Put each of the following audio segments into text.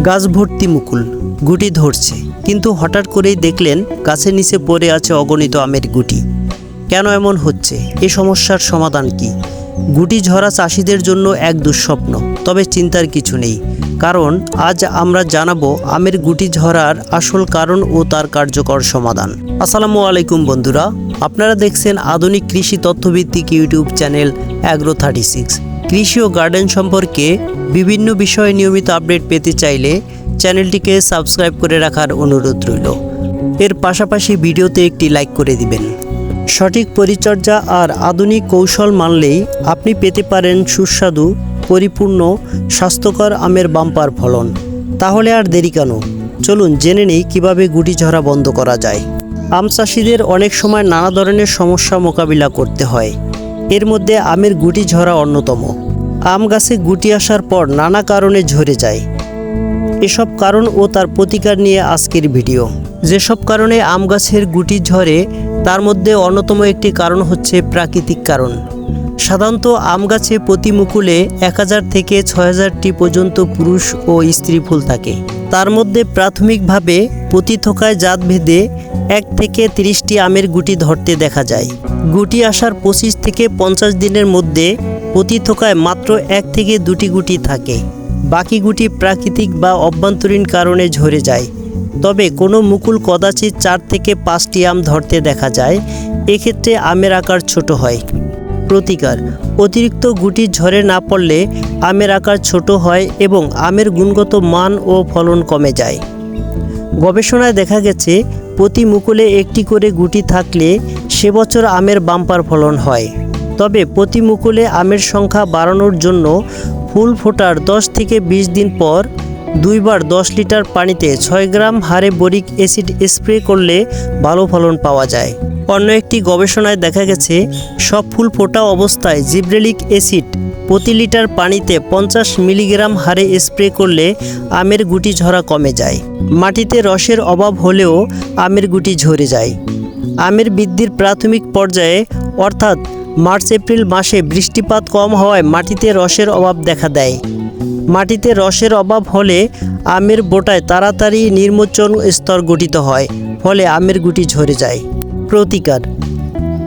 গাছ ভর্তি মুকুল, গুটি ধরছে। কিন্তু হঠাৎ করেই দেখলেন গাছের নিচে পড়ে আছে অগণিত আমের গুটি। কেন এমন হচ্ছে? এ সমস্যার সমাধান কি? গুটি ঝরা চাষিদের জন্য এক দুঃস্বপ্ন। তবে চিন্তার কিছু নেই। কারণ, আজ আমরা জানাব আমের গুটি ঝরার আসল কারণ ও তার কার্যকর সমাধান। আসসালামু আলাইকুম বন্ধুরা। আপনারা দেখছেন আধুনিক কৃষি তথ্যভিত্তিক YouTube channel agro thirty six কৃষি ও গার্ডেন সম্পর্কে বিভিন্ন বিষয়ে নিয়মিত আপডেট পেতে চাইলে চ্যানেলটিকে সাবস্ক্রাইব করে রাখার অনুরোধ রইল। এর পাশাপাশি ভিডিওতে একটি লাইক করে দিবেন। সঠিক পরিচর্যা আর আধুনিক কৌশল মানলেই আপনি পেতে পারেন সুস্বাদু, পরিপূর্ণ, স্বাস্থ্যকর আমের বাম্পার ফলন। তাহলে আর দেরি কেন? চলুন জেনে নেই কীভাবে গুটি ঝরা বন্ধ করা যায়। আম চাষিদের অনেক সময় নানা ধরনের সমস্যা মোকাবিলা করতে হয়। এর মধ্যে আমের গুটি ঝরা অন্যতম। আম গাছে গুটি আসার পর নানা কারণে ঝরে যায়। এসব কারণ ও তার প্রতিকার নিয়ে আজকের ভিডিও। যেসব কারণে আম গাছের গুটি ঝরে তার মধ্যে অন্যতম একটি কারণ হচ্ছে প্রাকৃতিক কারণ। সাধারণত আম গাছে প্রতি মুকুলে এক হাজার থেকে ছয় হাজারটি পর্যন্ত পুরুষ ও স্ত্রী ফুল থাকে। তার মধ্যে প্রাথমিকভাবে প্রতি থোকায় জাত ভেদে এক থেকে তিরিশটি আমের গুটি ধরতে দেখা যায়। গুটি আসার পঁচিশ থেকে পঞ্চাশ দিনের মধ্যে প্রতি থোকায় মাত্র এক থেকে দুটি গুটি থাকে। বাকি গুটি প্রাকৃতিক বা অভ্যন্তরীণ কারণে ঝরে যায়। তবে কোনো মুকুল কদাচিৎ চার থেকে পাঁচটি আম ধরতে দেখা যায়, এক্ষেত্রে আমের আকার ছোট হয়। প্রতিকার, অতিরিক্ত গুটি ঝরে না পড়লে আমের আকার ছোট হয় এবং আমের গুণগত মান ও ফলন কমে যায়। গবেষণায় দেখা গেছে, প্রতি মুকুলে একটি করে গুটি থাকলে সে বছর আমের বাম্পার ফলন হয়। তবে প্রতি মুকুলে আমের সংখ্যা বাড়ানোর জন্য ফুল ফোটার দশ থেকে বিশ দিন পর দুইবার দশ লিটার পানিতে ছয় গ্রাম হারে বরিক অ্যাসিড স্প্রে করলে ভালো ফলন পাওয়া যায়। অন্য একটি গবেষণায় দেখা গেছে, সব ফুল ফোটা অবস্থায় জিব্রেলিক অ্যাসিড প্রতি লিটার পানিতে পঞ্চাশ মিলিগ্রাম হারে স্প্রে করলে আমের গুটি ঝরা কমে যায়। মাটিতে রসের অভাব হলেও আমের গুটি ঝরে যায়। আমের বৃদ্ধির প্রাথমিক পর্যায়ে, অর্থাৎ মার্চ এপ্রিল মাসে বৃষ্টিপাত কম হওয়ায় মাটিতে রসের অভাব দেখা দেয়। মাটিতে রসের অভাব হলে আমের বোটায় তাড়াতাড়ি নির্মোচন স্তর গঠিত হয়, ফলে আমের গুটি ঝরে যায়। প্রতিকার,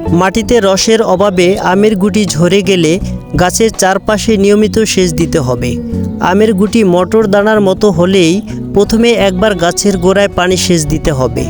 মাটিতে রসের অভাবে আমের গুটি ঝরে গেলে গাছের চারপাশে নিয়মিত সেচ দিতে হবে। আমের গুটি মটর দানার মতো হলেই প্রথমে একবার গাছের গোড়ায় পানি সেচ দিতে হবে।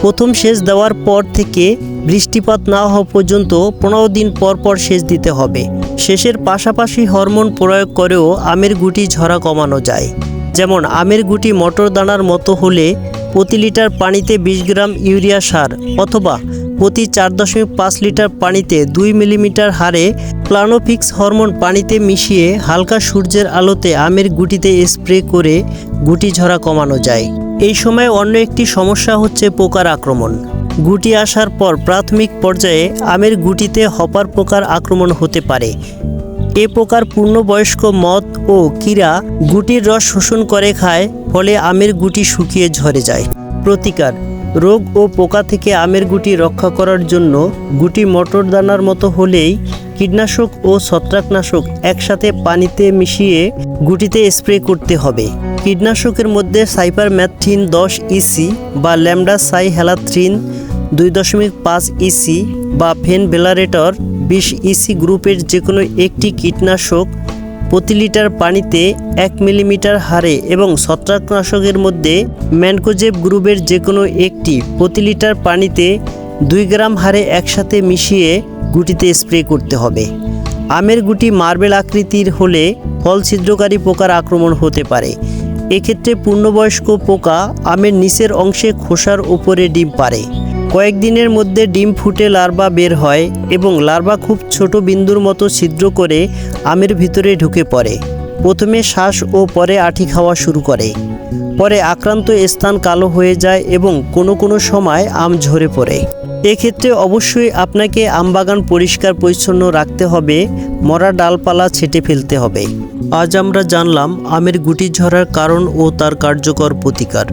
প্রথম সেচ দেওয়ার পর থেকে বৃষ্টিপাত না হওয়া পর্যন্ত পনেরো দিন পর পর সেচ দিতে হবে। শেষের পাশাপাশি হরমোন প্রয়োগ করেও আমের গুটি ঝরা কমানো যায়। যেমন, আমের গুটি মটর দানার মতো হলে প্রতি লিটার পানিতে বিশ গ্রাম ইউরিয়া সার অথবা প্রতি চার দশমিক পাঁচ লিটার পানিতে দুই মিলিমিটার হারে প্লানোফিক্স হরমোন পানিতে মিশিয়ে হালকা সূর্যের আলোতে আমের গুটিতে স্প্রে করে গুটি ঝরা কমানো যায়। এই সময় অন্য একটি সমস্যা হচ্ছে পোকার আক্রমণ। গুটি আসার পর প্রাথমিক পর্যায়ে আমের গুটিতে হপার পোকার আক্রমণ হতে পারে। এ প্রকার পূর্ণবয়স্ক মদ ও কীরা গুটির রস শোষণ করে খায়, ফলে আমের গুটি শুকিয়ে ঝরে যায়। প্রতিকার, রোগ ও পোকা থেকে আমের গুটি রক্ষা করার জন্য গুটি মটর দানার মতো হলেই কীটনাশক ও ছত্রাকনাশক একসাথে পানিতে মিশিয়ে গুটিতে স্প্রে করতে হবে। কীটনাশকের মধ্যে সাইপারম্যাথ্রিন দশ ইসি বা ল্যামডা সাই হেলাথ্রিন দুই দশমিক পাঁচ ইসি বা ফেনভেলারেটর বিশ ইসি গ্রুপের যে কোনো একটি কীটনাশক প্রতি লিটার পানিতে এক মিলিমিটার হারে এবং ছত্রাকনাশকের মধ্যে ম্যানকোজেব গ্রুপের যে কোনো একটি প্রতি লিটার পানিতে দুই গ্রাম হারে একসাথে মিশিয়ে গুটিতে স্প্রে করতে হবে। আমের গুটি মার্বেল আকৃতির হলে ফল ছিদ্রকারী পোকার আক্রমণ হতে পারে। এক্ষেত্রে পূর্ণবয়স্ক পোকা আমের নিচের অংশে খোসার ওপরে ডিম পারে কয়েকদিনের মধ্যে ডিম ফুটে লার্ভা বের হয় এবং লার্ভা খুব ছোট বিন্দুর মতো ছিদ্র করে আমের ভিতরে ঢুকে পড়ে। প্রথমে শ্বাস ও পরে আঠি খাওয়া শুরু করে। পরে আক্রান্ত স্থান কালো হয়ে যায় এবং কোনো কোনো সময় আম ঝরে পড়ে। এক্ষেত্রে অবশ্যই আপনাকে আমবাগান পরিষ্কার পরিচ্ছন্ন রাখতে হবে, মরা ডালপালা ছেটে ফেলতে হবে। আজ আমরা জানলাম আমের গুটি ঝরার কারণ ও তার কার্যকর প্রতিকার।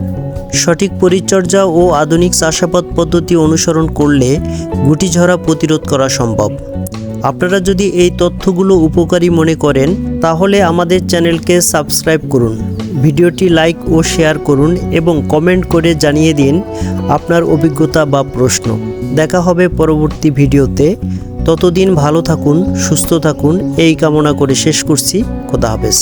সঠিক পরিচর্যা ও আধুনিক চাষাবাদ পদ্ধতি অনুসরণ করলে গুটি ঝরা প্রতিরোধ করা সম্ভব। আপনারা যদি এই তথ্যগুলো উপকারী মনে করেন, তাহলে আমাদের চ্যানেলকে সাবস্ক্রাইব করুন, ভিডিওটি লাইক ও শেয়ার করুন এবং কমেন্ট করে জানিয়ে দিন আপনার অভিজ্ঞতা বা প্রশ্ন। দেখা হবে পরবর্তী ভিডিওতে। ততদিন ভালো থাকুন, সুস্থ থাকুন, এই কামনা করে শেষ করছি। খোদা হাফেজ।